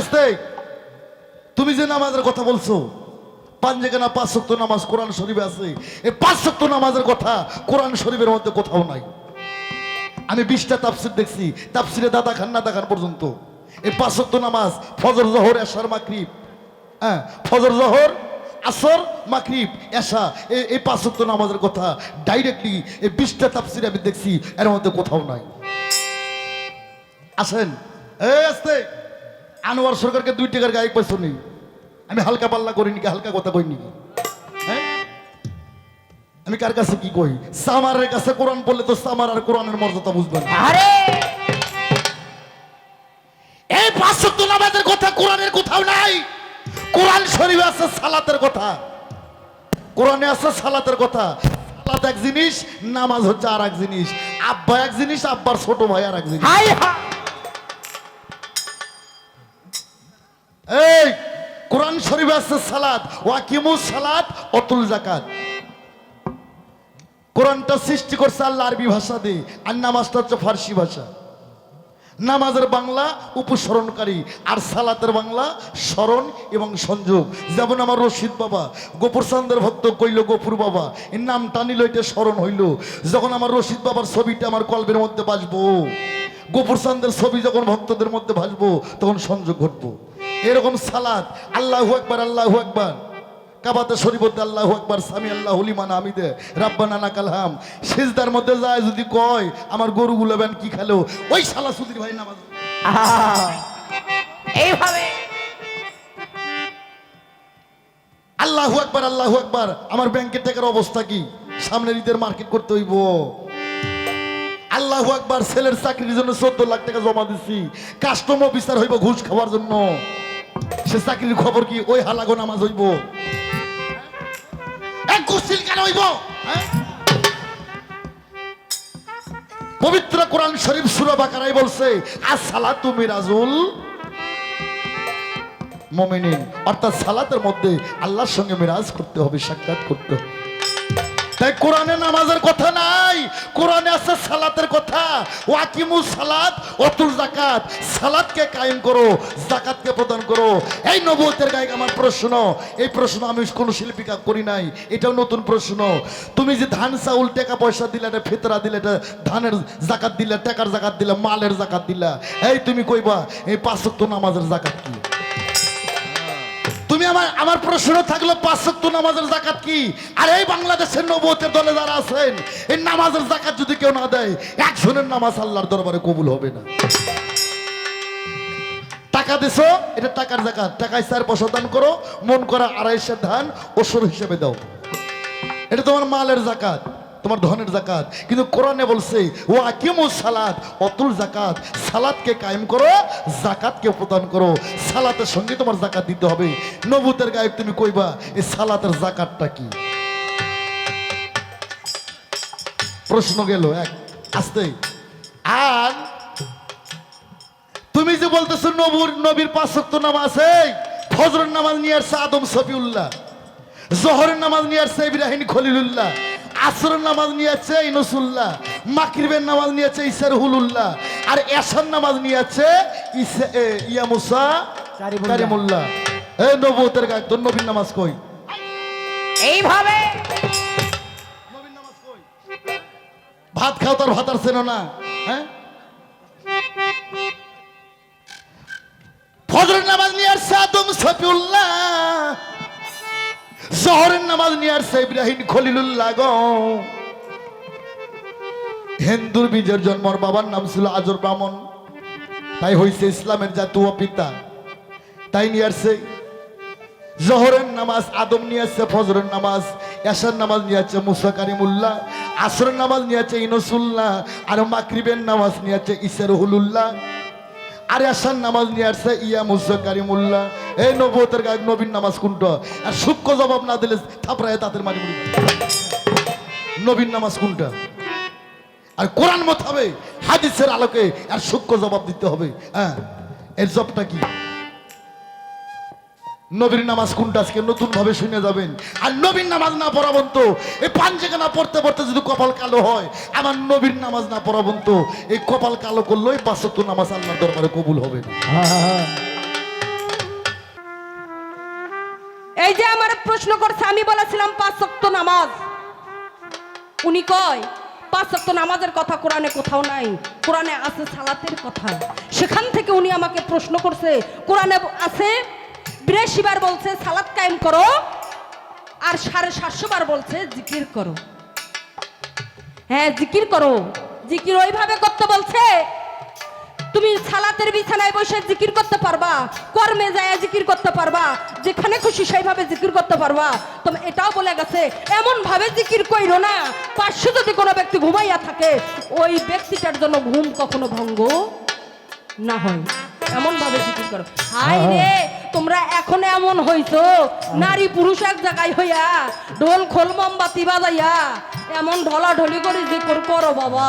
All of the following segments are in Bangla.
আসতে। তুমি যে নামাজের কথা বলছো পাঞ্জেখানা পাঁচ শক্ত নামাজ কোরআন শরীফে আছে। এই পাঁচ শক্ত নামাজের কথা কোরআন শরীফের মধ্যে কোথাও নাই। আমি বিশটা তাফসির দেখছি, তাফসিরে দাদা খান না দেখান পর্যন্ত। এই পাঁচ শক্ত নামাজ ফজর, জহর, এশার মাকরিব হ্যাঁ ফজর, জহর, আসর মাকরিব এশা এই পাঁচ শক্ত নামাজের কথা ডাইরেক্টলি এই বিশটা তাফসিরে আমি দেখছি, এর মধ্যে কোথাও নাই। আসেন। এই আসতে। আনোয়ার সরকারকে দুই টাকার গায়ক পয়সা নেই। আমি হালকা পাল্লা করিনি কি হালকা কথা কইনি কি হ্যাঁ? আমি কার কাছে কি কই? সামারের কাছে কোরআন পড়লে তো সামার আর কোরআনের মর্যাদা বুঝবেন না। আরে! এই পাঁচশক্ত নামাজের কথা কোরআনের কোথাও নাই। কোরআন শরীফে আছে সালাতের কথা। কোরআনে আছে সালাতের কথা। সালাত এক জিনিস নামাজ হচ্ছে আর এক জিনিস। আব্বা এক জিনিস আব্বার ছোট ভাই আর এক জিনিস আছে সালাত, ওয়াকিমুস সালাত, অতুল জাকাত কোরআনটা সৃষ্টি করছে আরবি ভাষা দিয়ে, আর নামাজটা হচ্ছে ফার্সি ভাষা। নামাজের বাংলা উপস্মরণকারী আর সালাতের বাংলা স্মরণ এবং সংযোগ। যেমন আমার রশিদ বাবা, গোপুর চান্দের ভক্ত কইল, গোপুর বাবা, এর নাম টানিল, এটা স্মরণ হইল। যখন আমার রশিদ বাবার ছবিটা আমার কল্পের মধ্যে বাসবো গোপুর চান্দের ছবি যখন ভক্তদের মধ্যে ভাসবো, তখন সংযোগ ঘটবো। এরকম সালাত আল্লাহু একবার আল্লাহু একবার কাবাতে শরীফতে আল্লাহু একবার সামি আল্লাহ লিমান হামিদে রাব্বানা নাকাল হাম। সিজদার মধ্যে যায় যদি কয় আমার গরুগুলো বেন কি খেলো? ওই শালা সুদির ভাই নামাজ এইভাবে। আল্লাহু একবার আল্লাহু একবার আমার ব্যাংকের টাকার অবস্থা কি? সামনের ঈদের মার্কেট করতে হইব। আল্লাহু একবার ছেলের চাকরির জন্য চোদ্দ লাখ টাকা জমা দিছি। কাস্টম অফিসার হইব ঘুষ খাওয়ার জন্য। সে চাকরির খবর কি ওই হালাগো নামাজ হইব? এক কুস্তিল কেন হইব? হ্যাঁ? পবিত্র কোরআন শরীফ সুরা বাকারাই বলছে আসসালা তুমি রাজুল মমিনিন। অর্থাৎ সালাতের মধ্যে আল্লাহর সঙ্গে মিরাজ করতে হবে, সাক্ষাৎ করতে হবে। তাই কোরআনে নামাজের কথা নাই। কোরআনে আছে সালাতের কথা। ওয়াকিমু সালাত, অতুল জাকাত সালাতকে কায়েম করো জাকাতকে প্রদান করো। এই নবুয়তের গায়ক আমার প্রশ্ন, এই প্রশ্ন আমি কোনো শিল্পীকা করি নাই, এটাও নতুন প্রশ্ন। তুমি যে ধান, চাউল, টাকা পয়সা দিলে এটা ফেতরা দিলে, এটা ধানের জাকাত দিলে, টাকার জাকাত দিলে, মালের জাকাত দিলা, এই তুমি কইবা, এই পাঁচ ওয়াক্ত নামাজের জাকাত কি? তুমি আমার আমার প্রশ্ন থাকল পাঁচশক্ত নামাজের জাকাত কি? আর এই বাংলাদেশের নবতের দলে যারা আছেন, এই নামাজের জাকাত যদি কেউ না দেয়, একজনের নামাজ আল্লাহর দরবারে কবুল হবে না। টাকা দিছো, এটা টাকার জাকাত টাকায় চার পয়সা দান করো, মন করা আড়াইশো ধান ওসর হিসেবে দাও। এটা তোমার মালের জাকাত তোমার ধনের জাকাত কিন্তু কোরআনে বলছে ও আকিমু সালাদ অতুল জাকাত সালাতকে কায়েম করো জাকাতকে প্রদান করো। সালাতের সঙ্গে তোমার জাকাত দিতে হবে। নবুতের গায়ে তুমি কইবা এই সালাতের জাকাতটা কি? প্রশ্ন গেল এক, আসতে। আর তুমি যে বলতেছো নবুর, নবীর পাঁচ শক্ত নামাজ, এই ফজরের নামাজ নিয়ে আসছে আদম সফিউল্লাহ জহরের নামাজ নিয়ে আসছে ইব্রাহিম খলিলুল্লাহ। আসরের নামাজ নিয়ে আসছে ইনসুল্লাহ মাকরিবের নামাজ নিয়ে আসছে ইসার হুলুল্লাহ আর এশার নামাজ নিয়ে আসছে ইয়া মুসা এই নবুতের গায়ে তোর নবীর নামাজ কই? এইভাবে? নবীর নামাজ কই? ভাত খাও তার ভাত আর চেনো না হ্যাঁ? ফজরের নামাজ নিয়ে আসছে আদম সফিউল্লাহ জহরের নামাজ নিয়ে আসছে ইব্রাহিম খলিলুল্লাহ গো। হিন্দুর বীজের জন্মর বাবার নাম ছিল আজর ব্রাহ্মণ। তাই হইছে ইসলামের জাতীয় পিতা। তাই নিয়ে আসছে। জহরের নামাজ, আদম নিয়ে আসছে, ফজরের নামাজ, এশার নামাজ নিয়ে আসছে মুসা কারিমুল্লাহ, আসরের নামাজ নিয়ে আসছে ইনসুল্লাহ, আর মাকরিবের নামাজ নিয়ে আসছে ইসার হুলুল্লাহ আর এশার নামাজ নিয়ে আসছে ইয়া মুসা কারিমুল্লাহ। এই নবতের গায়ক নবীন নামাজ কোনটা? আর সূক্ষ্ম জবাব না দিলে থাপড়ায় তাদের মারি মুড়ি নবীন নামাজ কোনটা? আর কোরআন মত হবে, হাদিসের আলোকে আর সূক্ষ্ম জবাব দিতে হবে। হ্যাঁ এর জবটা কি? নবীর নামাজ কোনটা আজকে নতুন ভাবে শুনে যাবেন? আর নবীর নামাজ না পড়াবন্ত এই পাঞ্জেকে না পড়তে পড়তে যদি কপাল কালো হয়, আমার নবীর নামাজ না পড়াবন্ত এই কপাল কালো করলেই পাঁচত্ব নামাজ আল্লাহর দরবারে কবুল হবে। এই যে আমার প্রশ্ন করছে, আমি বলেছিলাম পাঁচ ওয়াক্ত নামাজ। উনি কয় পাঁচ ওয়াক্ত নামাজের কথা কোরআনে কোথাও নাই, কোরআনে আছে সালাতের কথা। সেখান থেকে উনি আমাকে প্রশ্ন করছে, কোরআনে আছে বিরাশি বার বলছে, সালাত কায়েম করো, আর সাড়ে সাতশো বার বলছে, জিকির করো। হ্যাঁ জিকির করো। জিকির ওইভাবে করতে বলছে, তুমি সালাতের বিছানায় বসে জিকির করতে পারবা, কর্মে যায় জিকির করতে পারবা, যেখানে খুশি সেইভাবে জিকির করতে পারবা। তুমি এটাও বলে গেছে এমন ভাবে জিকির কইরো না, পাঁচশো যদি কোনো ব্যক্তি ঘুমাইয়া থাকে, ওই ব্যক্তিটার জন্য ঘুম কখনো ভঙ্গ না হয়। এমন ভাবে জিকির করো। হাই রে তোমরা এখন এমন হইছো? নারী পুরুষ এক জায়গায় হইয়া ঢোল খোল মোমবাতি বাজাইয়া এমন ঢলা ঢলি করে জিকির করো বাবা।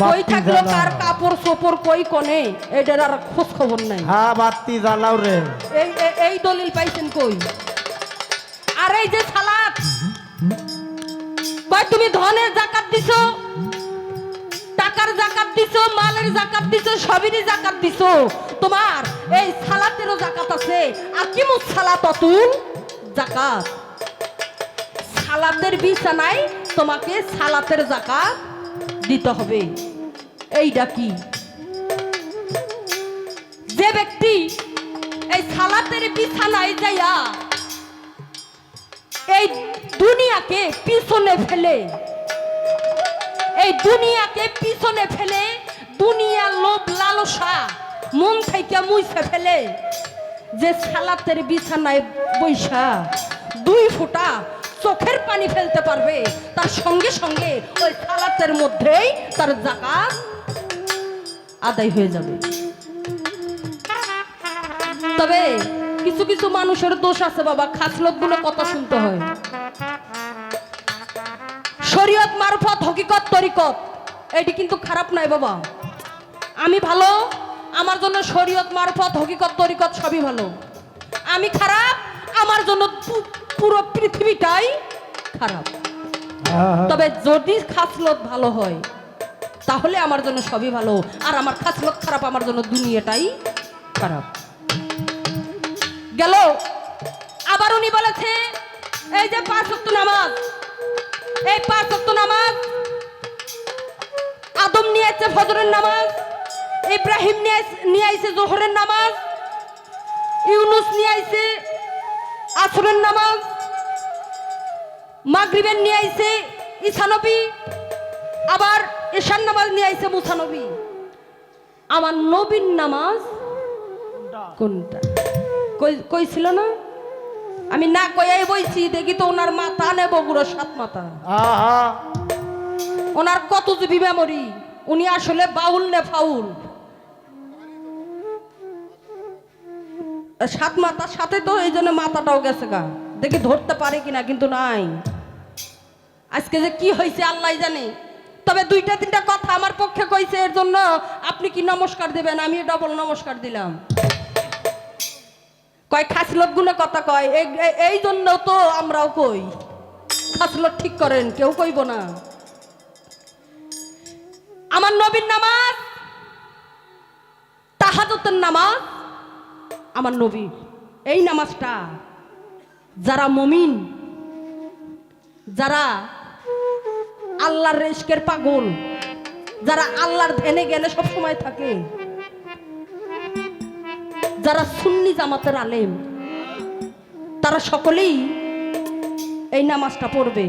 কই থাকল কার কাপড় কই কনে? এটার আর খোঁজ খবর নাই। হ্যাঁ বাতি জ্বালাও রে। এই এই- এই দলিল পাইছেন কই? আর এই যে সালাত। ভাই তুমি ধনের জাকাত দিছো টাকার জাকাত দিছো মালের জাকাত দিছো সবেরই জাকাত দিছো। তোমার এই সালাতেরও জাকাত আছে। আকিমুস সালাত অতুল? জাকাত। সালাতের বিছানায় তোমাকে সালাতের জাকাত দিতে হবে। এইটা কি? যে ব্যক্তি এই সালাতের বিছানায় যাইয়া এই দুনিয়াকে পিছনে ফেলে, এই দুনিয়াকে পিছনে ফেলে দুনিয়ার লোভ লালসা মন থেকে মুছে ফেলে যে সালাতের বিছানায় বৈশা দুই ফোঁটা চোখের পানি ফেলতে পারবে, তার সঙ্গে সঙ্গে ওই সালাতের মধ্যেই তার জাকাত আদায় হয়ে যাবে। তবে কিছু কিছু মানুষের দোষ আছে বাবা, খাসলতগুলো কথা শুনতে হয়। শরীয়ত মারফত, হকিকত, তরিকত, এটি কিন্তু খারাপ নাই বাবা। আমি ভালো আমার জন্য শরীয়ত মারফত হকিকত তরিকত সবই ভালো। আমি খারাপ আমার জন্য পুরো পৃথিবীটাই খারাপ। হ্যাঁ। তবে যদি খাসলত ভালো হয় তাহলে আমার জন্য সবই ভালো। আর আমার খাসলত খারাপ আমার জন্য দুনিয়াটাই খারাপ। গেল। আবার উনি বলেছে এই যে পাঁচ ওয়াক্ত নামাজ এই পাঁচ ওয়াক্ত নামাজ আদম নিয়েছে ফজরের নামাজ ইব্রাহিম নিয়ে আইছে জোহরের নামাজ ইউনুস নিয়ে আইছে আসরের নামাজ মাগরিবের নিয়ে আইছে ঈশানবী আবার ঈশান নামাজ নিয়ে আইছে মুসানবী আমার নবীন নামাজ কোনটা? কই- কইছিল না? আমি না কয়াই বইছি দেখি তো ওনার মাথা নেব গুড়ো সাত মাথা। ওনার কত জিবি মেমোরি উনি আসলে বাউল নে ফাউল। সাত মাথার সাথে তো এই জন্য মাথাটাও গেছে গা। দেখি ধরতে পারে কিনা, কিন্তু নাই। আজকে যে কি হয়েছে আল্লাহ জানে। তবে দুইটা, তিনটা কথা আমার পক্ষে কইছে, এর জন্য আপনি কি নমস্কার দেবেন? আমি ডবল নমস্কার দিলাম। কয়, খাসলতগুলো কথা কয় এই- জন্য তো আমরাও কই। খাসলত ঠিক করেন, কেউ কইব না। আমার নবীর নামাজ, তাহাজতের নামাজ আমার নবী। এই নামাজটা যারা মমিন, যারা আল্লাহর রেস্কের পাগল, যারা আল্লাহর ধ্যানে জ্ঞানে সবসময় থাকে, যারা সুন্নি জামাতের আলেম, তারা সকলেই এই নামাজটা পড়বে।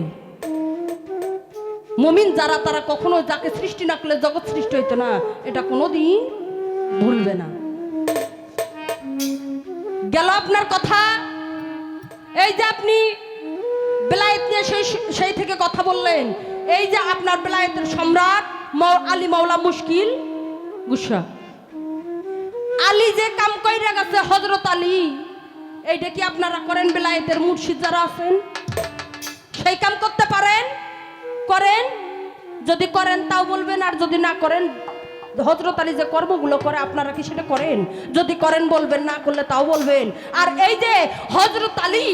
মমিন যারা, তারা কখনো যাকে সৃষ্টি না করলে জগৎ সৃষ্টি হইতো না, এটা কোনোদিন ভুলবে না। গেল আপনার কথা। এই যে আপনি বেলায়েত নিয়ে সেই সেই থেকে কথা বললেন। এই যে আপনার বেলায়েতের সম্রাট আলী মাওলা মুশকিল গুসা। আলী যে কাম কইরা গেছে হজরত আলী, এইটা কি আপনারা করেন বেলায়েতের মুর্শিদ যারা আছেন? সেই কাম করতে পারেন? করেন? যদি করেন তাও বলবেন, আর যদি না করেন হজরত আলী যে কর্মগুলো করে, আপনারা কি সেটা করেন? যদি করেন বলবেন, না করলে তাও বলবেন। আর এই যে হজরত আলী,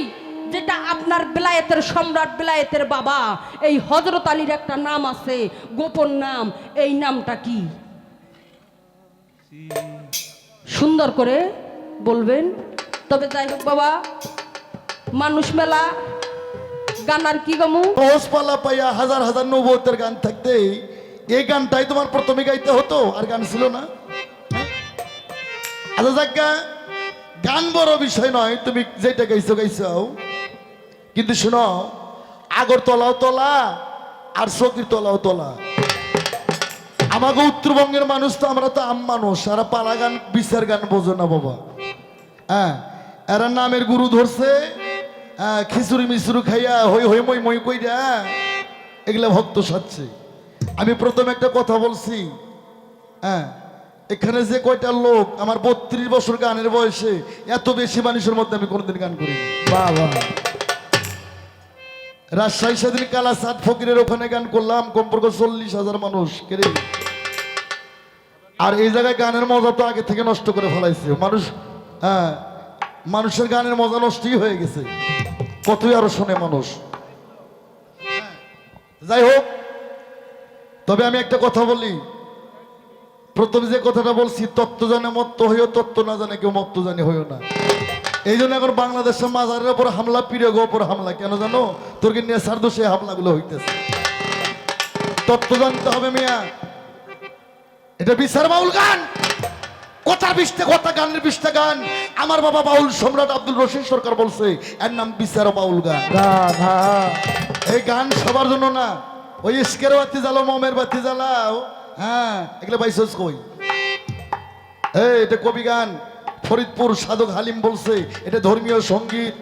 যেটা আপনার বেলায়েতের সম্রাট বেলায়েতের বাবা, এই হজরত আলীর একটা নাম আছে, গোপন নাম। এই নামটা কি? সুন্দর করে বলবেন। তবে যাই হোক বাবা, মানুষ মেলা, গান আর কি গমু সহজ পালা পাইয়া হাজার হাজার নবতের গান থাকতে এই গানটাই তোমার প্রথমে গাইতে হতো আর গান ছিল না? আচ্ছা যাজ্ঞা গান বড় বিষয় নয় তুমি যেটা গাইছো গাইছো কিন্তু শোনো আগর তলাও তলা আর চকির তলাও তলা। আমাকে উত্তরবঙ্গের মানুষ তো আমরা তো আম মানুষ সারা পালা গান বিচার গান বোঝো না বাবা। হ্যাঁ এরা নামের গুরু ধরছে হ্যাঁ, খিচুড়ি মিচুরি খাইয়া হই হই মই মই কইরা এগুলা ভক্ত সাচ্ছে আমি প্রথমে একটা কথা বলছি। হ্যাঁ এখানে যে কয়টা লোক আমার বত্রিশ বছর গানের বয়সে এত বেশি মানুষের মধ্যে আমি কোনোদিন গান করি বাবা। রাজশাহী সেদিন কালা সাত ফকিরের ওখানে গান করলাম কমপক্ষে চল্লিশ হাজার মানুষ কেরে আর এই জায়গায় গানের মজা তো আগে থেকে নষ্ট করে ফেলাইছে। মানুষ হ্যাঁ মানুষের গানের মজা নষ্টই হয়ে গেছে। কতই আরও শোনে মানুষ। হ্যাঁ, যাই হোক তবে আমি একটা কথা বলি। প্রথমে যে কথাটা বলছি তত্ত্ব জানে মত্ত হইও তত্ত্ব না জানে কেউ মত্ত জানে হইও না। এই জন্য এখন বাংলাদেশের মাজারের উপর হামলা পিরিয়গের উপর হামলা কেন জানো? তোর কি নেশার দোষে হামলাগুলো হইতেছে? তত্ত্ব জানতে হবে মিয়া। এটা বিচার বাউল গান। কথা বিশটা কথা গানের বিশটা গান। আমার বাবা বাউল সম্রাট আব্দুল রশিদ সরকার বলছে এর নাম বিচার বাউল গান। এই গান সবার জন্য না। ওই ইস্কের বাতি জ্বালো মমের বাতি জ্বালাও। হ্যাঁ এগুলো পাইছস কই? এটা কবি গান। ফরিদপুর সাধক হালিম বলছে, এটা ধর্মীয় সংগীত।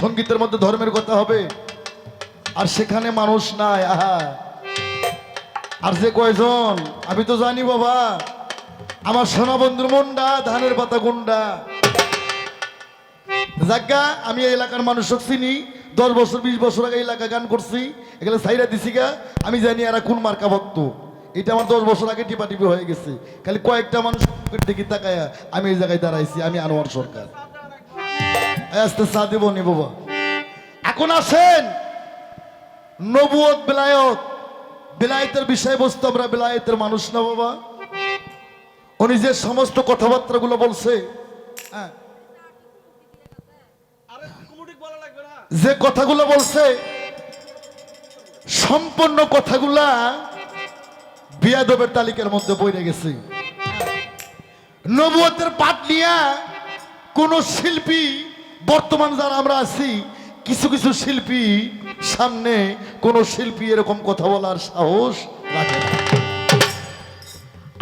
সঙ্গীতের মধ্যে ধর্মের কথা হবে। আর সেখানে মানুষ নাই, আহা। আর যে কয়জন? আমি তো জানি, বাবা। আমার সোনা বন্ধুর মুন্ডা, ধানের পাতা গুন্ডা। জাগা আমি এই এলাকার মানুষক চিনি। দশ বছর, বিশ বছর আগে এলাকা গান করছি এগুলো সাইরা দিছি গা, আমি জানি এরা কোন মার্কা ভক্ত। এটা আমার দশ বছর আগে টিপা টিপি হয়ে গেছে। খালি কয়েকটা মানুষ দেখি তাকায়া আমি এই জায়গায় দাঁড়াইছি, আমি আনোয়ার সরকার। আস্তে চা দেবো নি বাবা। এখন আসেন। নবুয়ত, বেলায়ত। বেলায়েতের বিষয়বস্তু আমরা বেলায়েতের মানুষ না বাবা। উনি যে সমস্ত কথাবার্তাগুলো বলছে হ্যাঁ যে কথাগুলো বলছে, সম্পূর্ণ কথাগুলা বিয়াদবের তালিকার মধ্যে বইরে গেছে। নবুয়তের পাঠ নিয়া কোন শিল্পী, বর্তমান যারা আমরা আছি, কিছু কিছু শিল্পী সামনে কোন শিল্পী এরকম কথা বলার সাহস রাখে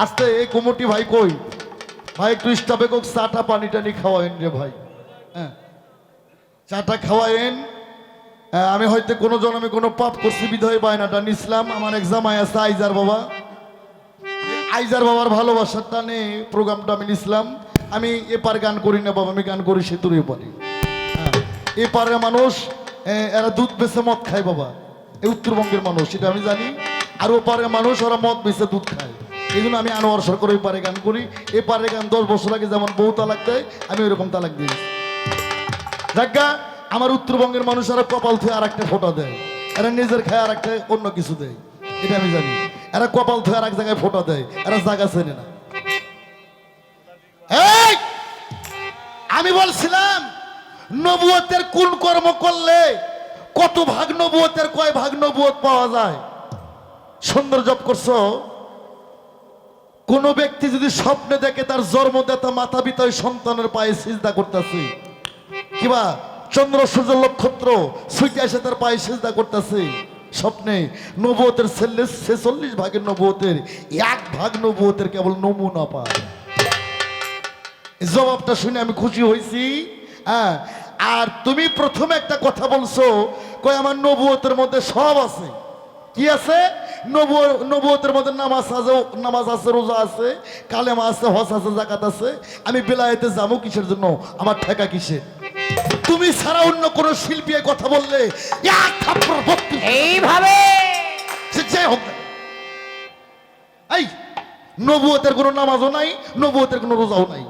আস্তে, এই কুমুটি ভাই কই? ভাই, একটু স্টাফে কোক চাটা পানি টানি খাওয়াইন রে ভাই। হ্যাঁ। চাটা খাওয়াইন আহ, আমি হয়তো কোনো জন্মে কোনো পাপ করছি বিধয় বায়নাটা নিছিলাম আমার এক্সাম আছে আইজার বাবা। আইজার বাবার ভালোবাসার টানে প্রোগ্রামটা আমি নিছিলাম। আমি এপার গান করি না বাবা আমি গান করি সেতুর এপারে। এপারে মানুষ এরা দুধ বেছে মদ খায় বাবা। এই উত্তরবঙ্গের মানুষ সেটা আমি জানি। আর ওপারে মানুষ ওরা মদ বেছে দুধ খায়। এই জন্য আমি আনোয়ার সরকার ওই পারে গান করি। এপারে গান দশ বছর আগে যেমন বউ তালাক দেয় আমি ওইরকম তালাক দিই দেখা আমার উত্তরবঙ্গের মানুষ এরা কপাল থুয়ে আর একটা ফোটা দেয়। এরা নিজের খায় আর একটা অন্য কিছু দেয়। এটা আমি জানি। এরা কপাল থুয়ে আর এক জায়গায় ফোটা দেয়। এরা জায়গা চেনে না। আমি বলছিলাম, নবুয়তের কোন কর্ম করলে কত ভাগ নবুয়তের, কয় ভাগ নবুয়ত পাওয়া যায়? সুন্দর জব করছ? কোন ব্যক্তি যদি স্বপ্নে দেখে তার জন্মদাতা মাতা, পিতা, ওই সন্তানের পায়ে সিজদা করতেছে কিবা চন্দ্র, সূর্য, নক্ষত্র সুইকে এসে তার পায়ে সিজদা করতেছে। স্বপ্নে নবুয়তের ছেলে, ছেচল্লিশ ভাগের নবুয়তের, এক ভাগ নবুয়তের কেবল নমুনা পায়। জবাবটা শুনে আমি খুশি হয়েছি। হ্যাঁ আর তুমি প্রথমে একটা কথা বলছো কই আমার নবুয়তের মধ্যে সব আছে। কি আছে? নবু- নবুয়তের মধ্যে নামাজ আছে নামাজ আছে, রোজা আছে, কালেমা আছে হস আছে জাকাত আছে। আমি বেলায়েতে যাব কিসের জন্য? আমার ঠেকা কিসে তুমি ছাড়া অন্য কোন শিল্পী কথা বললে? এক থাপ্পড় বত্রিশ এইভাবে। সে হোক। এই নবুয়তের কোনো নামাজও নাই নবুয়তের কোনো রোজাও নাই।